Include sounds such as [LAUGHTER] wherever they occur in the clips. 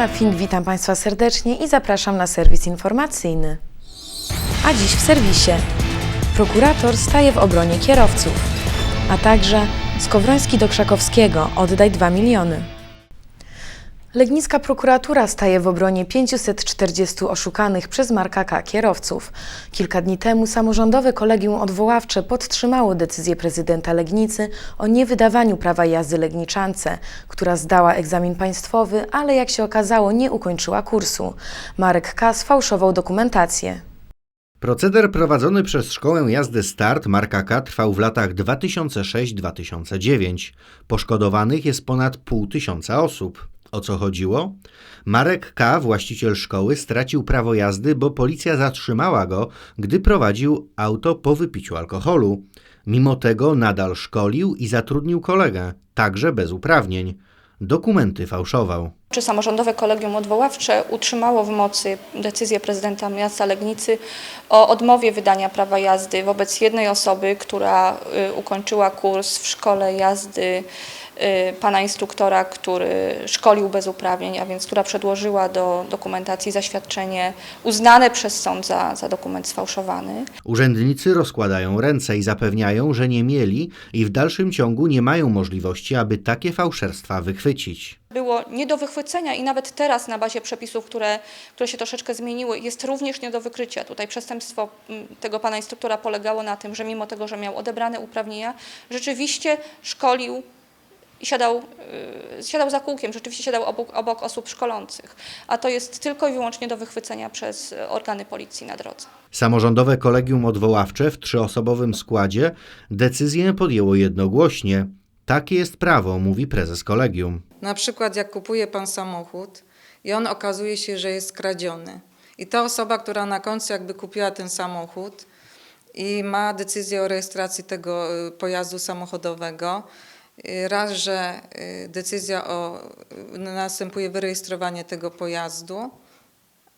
Anna Fink, witam Państwa serdecznie i zapraszam na serwis informacyjny. A dziś w serwisie prokurator staje w obronie kierowców, a także Skowroński do Krzakowskiego oddaj 2 miliony. Legnicka prokuratura staje w obronie 540 oszukanych przez Marka K. kierowców. Kilka dni temu samorządowe kolegium odwoławcze podtrzymało decyzję prezydenta Legnicy o niewydawaniu prawa jazdy Legniczance, która zdała egzamin państwowy, ale jak się okazało nie ukończyła kursu. Marek K. sfałszował dokumentację. Proceder prowadzony przez Szkołę Jazdy Start Marka K trwał w latach 2006-2009. Poszkodowanych jest ponad pół tysiąca osób. O co chodziło? Marek K., właściciel szkoły, stracił prawo jazdy, bo policja zatrzymała go, gdy prowadził auto po wypiciu alkoholu. Mimo tego nadal szkolił i zatrudnił kolegę, także bez uprawnień. Dokumenty fałszował. Czy samorządowe kolegium odwoławcze utrzymało w mocy decyzję prezydenta miasta Legnicy o odmowie wydania prawa jazdy wobec jednej osoby, która y, ukończyła kurs w szkole jazdy pana instruktora, który szkolił bez uprawnień, a więc która przedłożyła do dokumentacji zaświadczenie uznane przez sąd za, za dokument sfałszowany. Urzędnicy rozkładają ręce i zapewniają, że nie mieli i w dalszym ciągu nie mają możliwości, aby takie fałszerstwa wychwycić. było nie do wychwycenia i nawet teraz na bazie przepisów, które, które się troszeczkę zmieniły, jest również nie do wykrycia. Tutaj przestępstwo mm, tego pana instruktora polegało na tym, że mimo tego, że miał odebrane uprawnienia, rzeczywiście szkolił i siadał, y, siadał za kółkiem, rzeczywiście siadał obok, obok osób szkolących. A to jest tylko i wyłącznie do wychwycenia przez organy policji na drodze. Samorządowe kolegium odwoławcze w trzyosobowym składzie decyzję podjęło jednogłośnie. Takie jest prawo, mówi prezes kolegium. Na przykład jak kupuje pan samochód i on okazuje się, że jest kradziony. I ta osoba, która na końcu jakby kupiła ten samochód i ma decyzję o rejestracji tego y, pojazdu samochodowego, raz, że y, decyzja o, y, następuje wyrejestrowanie tego pojazdu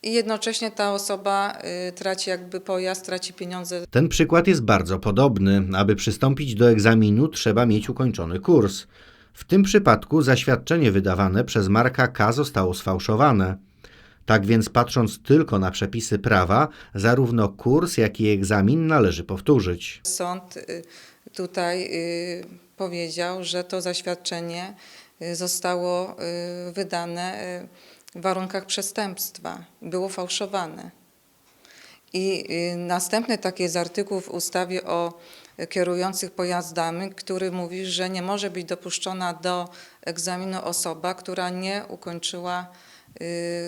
i jednocześnie ta osoba y, traci jakby pojazd, traci pieniądze Ten przykład jest bardzo podobny. Aby przystąpić do egzaminu, trzeba mieć ukończony kurs. W tym przypadku zaświadczenie wydawane przez Marka K. zostało sfałszowane. Tak więc, patrząc tylko na przepisy prawa, zarówno kurs, jak i egzamin należy powtórzyć. Sąd y, tutaj y, powiedział, że to zaświadczenie y, zostało y, wydane w warunkach przestępstwa, było fałszowane. I następny taki jest artykuł w ustawie o kierujących pojazdami, który mówi, że nie może być dopuszczona do egzaminu osoba, która nie ukończyła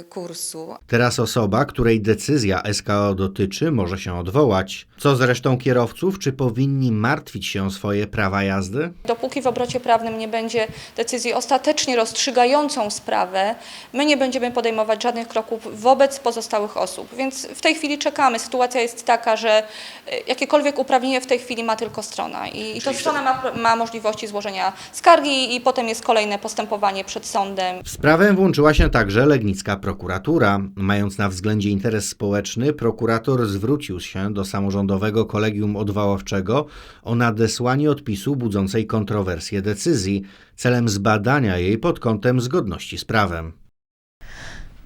kursu. Teraz osoba, której decyzja SKO dotyczy, może się odwołać. Co z resztą kierowców? Czy powinni martwić się o swoje prawa jazdy? Dopóki w obrocie prawnym nie będzie decyzji ostatecznie rozstrzygającą sprawę, my nie będziemy podejmować żadnych kroków wobec pozostałych osób. Więc w tej chwili czekamy. Sytuacja jest taka, że e, jakiekolwiek uprawnienie w tej chwili ma tylko strona i, i to strona ma, ma możliwości złożenia skargi i potem jest kolejne postępowanie przed sądem. W sprawę włączyła się także legnicka prokuratura. Mając na względzie interes społeczny, prokurator zwrócił się do samorządowego kolegium odwoławczego o nadesłanie odpisu budzącej kontrowersje decyzji, celem zbadania jej pod kątem zgodności z prawem.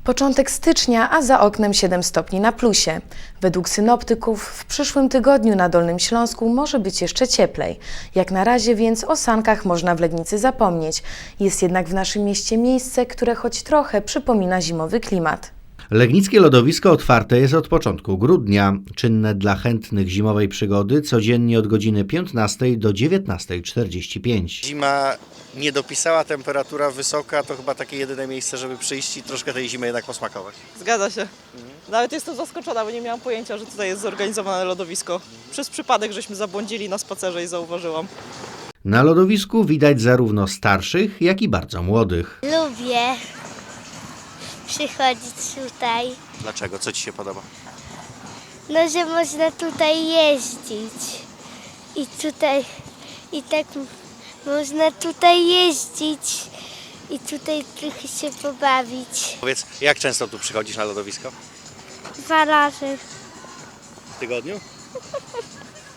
Początek stycznia, a za oknem 7 stopni na plusie. Według synoptyków w przyszłym tygodniu na Dolnym Śląsku może być jeszcze cieplej. Jak na razie więc o sankach można w Legnicy zapomnieć. Jest jednak w naszym mieście miejsce, które choć trochę przypomina zimowy klimat. Legnickie lodowisko otwarte jest od początku grudnia, czynne dla chętnych zimowej przygody codziennie od godziny 15 do 19.45. Zima nie dopisała, temperatura wysoka, to chyba takie jedyne miejsce, żeby przyjść i troszkę tej zimy jednak posmakować. Zgadza się. Nawet jestem zaskoczona, bo nie miałam pojęcia, że tutaj jest zorganizowane lodowisko. Przez przypadek żeśmy zabłądzili na spacerze i zauważyłam. Na lodowisku widać zarówno starszych, jak i bardzo młodych. Lubię przychodzić tutaj. Dlaczego? Co Ci się podoba? No, że można tutaj jeździć. I tutaj, i tak można tutaj jeździć. I tutaj trochę się pobawić. Powiedz, jak często tu przychodzisz na lodowisko? Dwa razy. W tygodniu?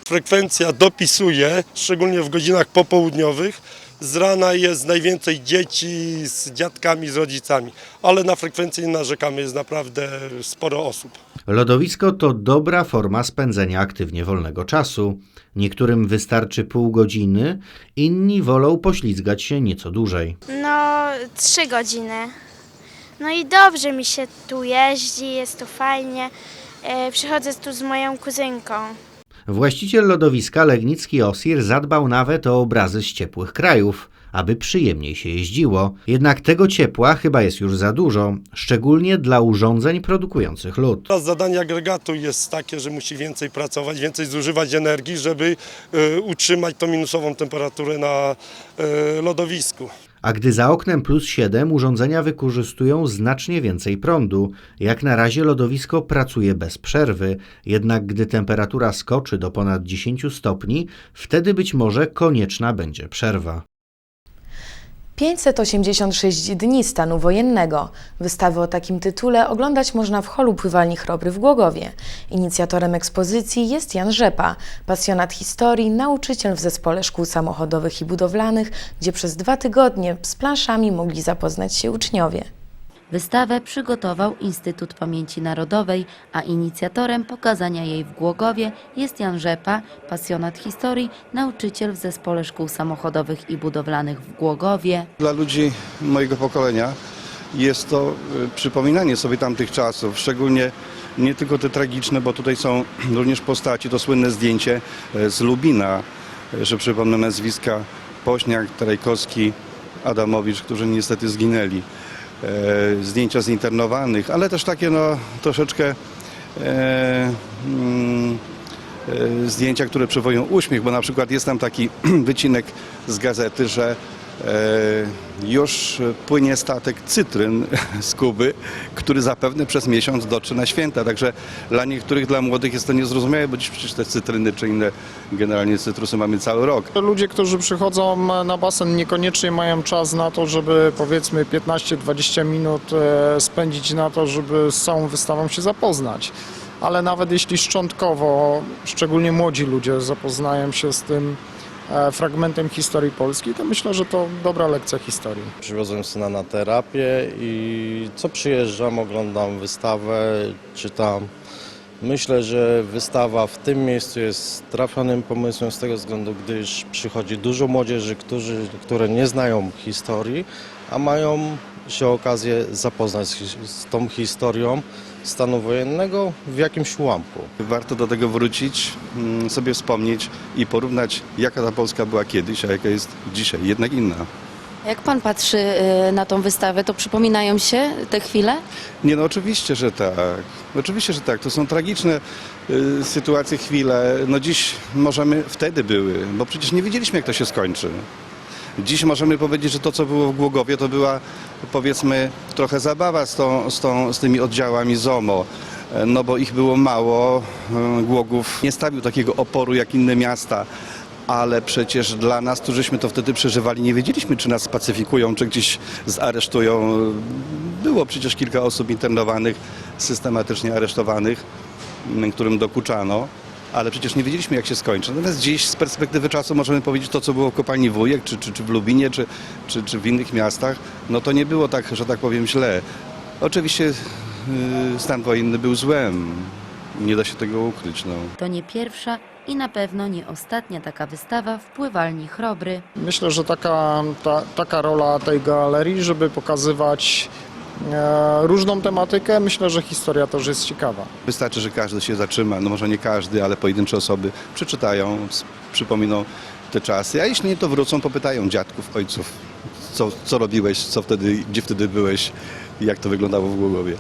Frekwencja dopisuje, szczególnie w godzinach popołudniowych, z rana jest najwięcej dzieci z dziadkami, z rodzicami, ale na frekwencji nie narzekamy, jest naprawdę sporo osób. Lodowisko to dobra forma spędzenia aktywnie wolnego czasu. Niektórym wystarczy pół godziny, inni wolą poślizgać się nieco dłużej. No, trzy godziny. No i dobrze mi się tu jeździ, jest tu fajnie. E, przychodzę tu z moją kuzynką. Właściciel lodowiska Legnicki Osir zadbał nawet o obrazy z ciepłych krajów, aby przyjemniej się jeździło. Jednak tego ciepła chyba jest już za dużo, szczególnie dla urządzeń produkujących lód. Zadanie agregatu jest takie, że musi więcej pracować, więcej zużywać energii, żeby e, utrzymać tą minusową temperaturę na e, lodowisku. A gdy za oknem plus 7 urządzenia wykorzystują znacznie więcej prądu. Jak na razie lodowisko pracuje bez przerwy, jednak gdy temperatura skoczy do ponad 10 stopni, wtedy być może konieczna będzie przerwa. 586 dni stanu wojennego. Wystawę o takim tytule oglądać można w holu pływalni Chrobry w Głogowie. Inicjatorem ekspozycji jest Jan Rzepa, pasjonat historii, nauczyciel w Zespole Szkół Samochodowych i Budowlanych, gdzie przez dwa tygodnie z planszami mogli zapoznać się uczniowie. Wystawę przygotował Instytut Pamięci Narodowej, a inicjatorem pokazania jej w Głogowie jest Jan Rzepa, pasjonat historii, nauczyciel w Zespole Szkół Samochodowych i Budowlanych w Głogowie. Dla ludzi mojego pokolenia jest to y, przypominanie sobie tamtych czasów, szczególnie nie tylko te tragiczne, bo tutaj są [CLEARS THROAT] również postaci, to słynne zdjęcie e, z Lubina, e, że przypomnę nazwiska Pośniak, Trajkowski, Adamowicz, którzy niestety zginęli. E, Zdjęcia zinternowanych, ale też takie no troszeczkę e, mm, e, zdjęcia, które przywołują uśmiech, bo na przykład jest tam taki [CLEARS THROAT] wycinek z gazety, że już płynie statek cytryn [LAUGHS] z Kuby, który zapewne przez miesiąc dotrze na święta. Także dla niektórych, dla młodych jest to niezrozumiałe, bo dziś przecież te cytryny czy inne generalnie cytrusy mamy cały rok. Ludzie, którzy przychodzą na basen niekoniecznie mają czas na to, żeby powiedzmy 15-20 minut e, spędzić na to, żeby z całą wystawą się zapoznać. Ale nawet jeśli szczątkowo, szczególnie młodzi ludzie zapoznają się z tym e, fragmentem historii Polski, to myślę, że to dobra lekcja historii. Przywiozłem syna na terapię i co przyjeżdżam, oglądam wystawę, czytam. Myślę, że wystawa w tym miejscu jest trafionym pomysłem z tego względu, gdyż przychodzi dużo młodzieży, którzy, które nie znają historii, a mają się okazję zapoznać z, z tą historią stanu wojennego w jakimś ułamku. Warto do tego wrócić, mm, sobie wspomnieć i porównać, jaka ta Polska była kiedyś, a jaka jest dzisiaj, jednak inna. Jak pan patrzy y, na tą wystawę, to przypominają się te chwile? Nie no oczywiście, że tak. Oczywiście, że tak. To są tragiczne y, sytuacje, chwile. No dziś możemy, wtedy były, bo przecież nie wiedzieliśmy jak to się skończy. Dziś możemy powiedzieć, że to co było w Głogowie to była powiedzmy trochę zabawa z, tą, z, tą, z tymi oddziałami ZOMO. No bo ich było mało, Głogów nie stawił takiego oporu jak inne miasta. Ale przecież dla nas, którzyśmy to wtedy przeżywali, nie wiedzieliśmy, czy nas spacyfikują, czy gdzieś zaresztują. Było przecież kilka osób internowanych, systematycznie aresztowanych, którym dokuczano, ale przecież nie wiedzieliśmy, jak się skończy. Natomiast dziś z perspektywy czasu możemy powiedzieć to, co było w kopalni Wujek, czy, czy, czy w Lubinie, czy, czy, czy w innych miastach, no to nie było tak, że tak powiem, źle. Oczywiście yy, stan wojenny był złem, nie da się tego ukryć. No. To nie pierwsza i na pewno nie ostatnia taka wystawa w pływalni Chrobry. Myślę, że taka, ta, taka rola tej galerii, żeby pokazywać różną tematykę, myślę, że historia też jest ciekawa. Wystarczy, że każdy się zatrzyma, no może nie każdy, ale pojedyncze osoby przeczytają, przypominą te czasy, a jeśli nie, to wrócą, popytają dziadków, ojców, co, co robiłeś, co wtedy, gdzie wtedy byłeś, jak to wyglądało w Głogowie.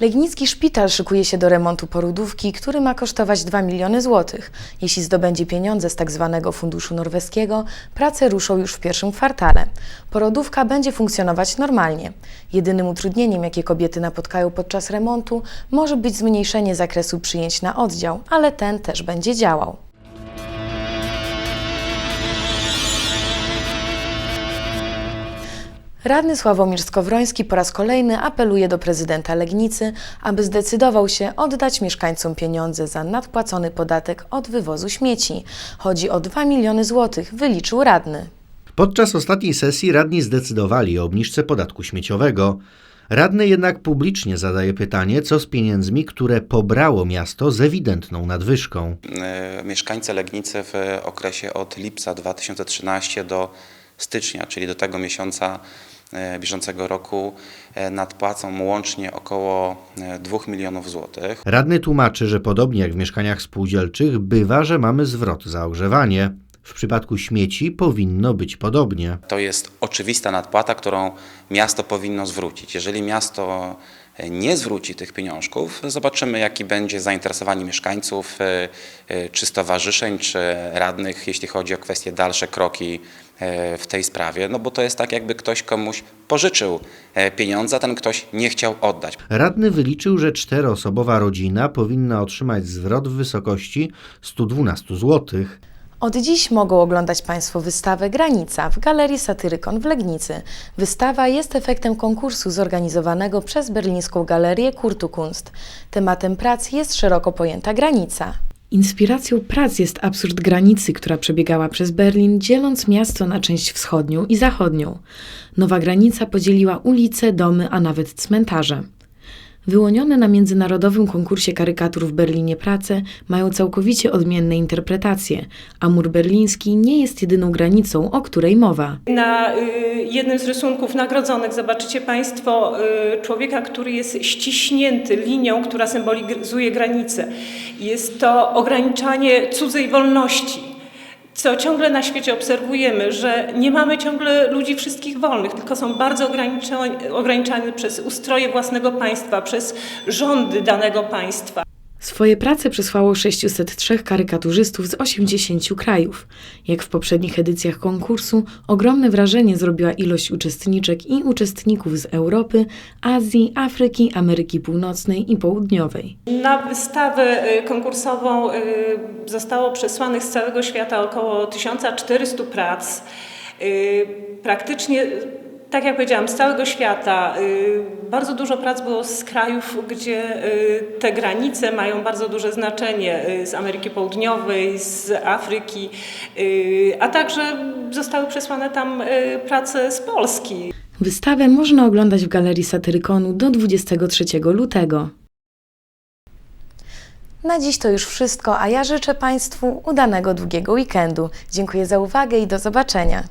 Legnicki Szpital szykuje się do remontu porodówki, który ma kosztować 2 miliony złotych. Jeśli zdobędzie pieniądze z tzw. funduszu norweskiego, prace ruszą już w pierwszym kwartale. Porodówka będzie funkcjonować normalnie. Jedynym utrudnieniem, jakie kobiety napotkają podczas remontu, może być zmniejszenie zakresu przyjęć na oddział, ale ten też będzie działał. Radny Sławomir Skowroński po raz kolejny apeluje do prezydenta Legnicy, aby zdecydował się oddać mieszkańcom pieniądze za nadpłacony podatek od wywozu śmieci. Chodzi o 2 miliony złotych, wyliczył radny. Podczas ostatniej sesji radni zdecydowali o obniżce podatku śmieciowego. Radny jednak publicznie zadaje pytanie, co z pieniędzmi, które pobrało miasto z ewidentną nadwyżką. E, mieszkańcy Legnicy w okresie od lipca 2013 do stycznia, czyli do tego miesiąca bieżącego roku e, nadpłacą łącznie około e, 2 milionów złotych. Radny tłumaczy, że podobnie jak w mieszkaniach spółdzielczych, bywa, że mamy zwrot za ogrzewanie. W przypadku śmieci powinno być podobnie. To jest oczywista nadpłata, którą miasto powinno zwrócić. Jeżeli miasto e, nie zwróci tych pieniążków, zobaczymy jaki będzie zainteresowanie mieszkańców, e, e, czy stowarzyszeń, czy radnych, jeśli chodzi o kwestie dalsze kroki e, w tej sprawie, no bo to jest tak jakby ktoś komuś pożyczył pieniądze, a ten ktoś nie chciał oddać. Radny wyliczył, że czteroosobowa rodzina powinna otrzymać zwrot w wysokości 112 zł. Od dziś mogą oglądać Państwo wystawę Granica w Galerii Satyrykon w Legnicy. Wystawa jest efektem konkursu zorganizowanego przez berlińską galerię Kurtukunst. Tematem prac jest szeroko pojęta granica. Inspiracją prac jest absurd granicy, która przebiegała przez Berlin, dzieląc miasto na część wschodnią i zachodnią. Nowa granica podzieliła ulice, domy, a nawet cmentarze. Wyłonione na międzynarodowym konkursie karykatur w Berlinie prace mają całkowicie odmienne interpretacje, a mur berliński nie jest jedyną granicą, o której mowa. Na y, jednym z rysunków nagrodzonych zobaczycie Państwo y, człowieka, który jest ściśnięty linią, która symbolizuje granicę. Jest to ograniczanie cudzej wolności. Co ciągle na świecie obserwujemy, że nie mamy ciągle ludzi wszystkich wolnych, tylko są bardzo ograniczani, ograniczani przez ustroje własnego państwa, przez rządy danego państwa. Swoje prace przesłało 603 karykaturzystów z 80 krajów. Jak w poprzednich edycjach konkursu, ogromne wrażenie zrobiła ilość uczestniczek i uczestników z Europy, Azji, Afryki, Ameryki Północnej i Południowej. Na wystawę y, konkursową y, zostało przesłanych z całego świata około 1400 prac. Y, Praktycznie, tak jak powiedziałam, z całego świata. Y, Bardzo dużo prac było z krajów, gdzie y, te granice mają bardzo duże znaczenie, y, z Ameryki Południowej, z Afryki, a także zostały przesłane tam prace z Polski. Wystawę można oglądać w Galerii Satyrykonu do 23 lutego. Na dziś to już wszystko, a ja życzę Państwu udanego długiego weekendu. Dziękuję za uwagę i do zobaczenia.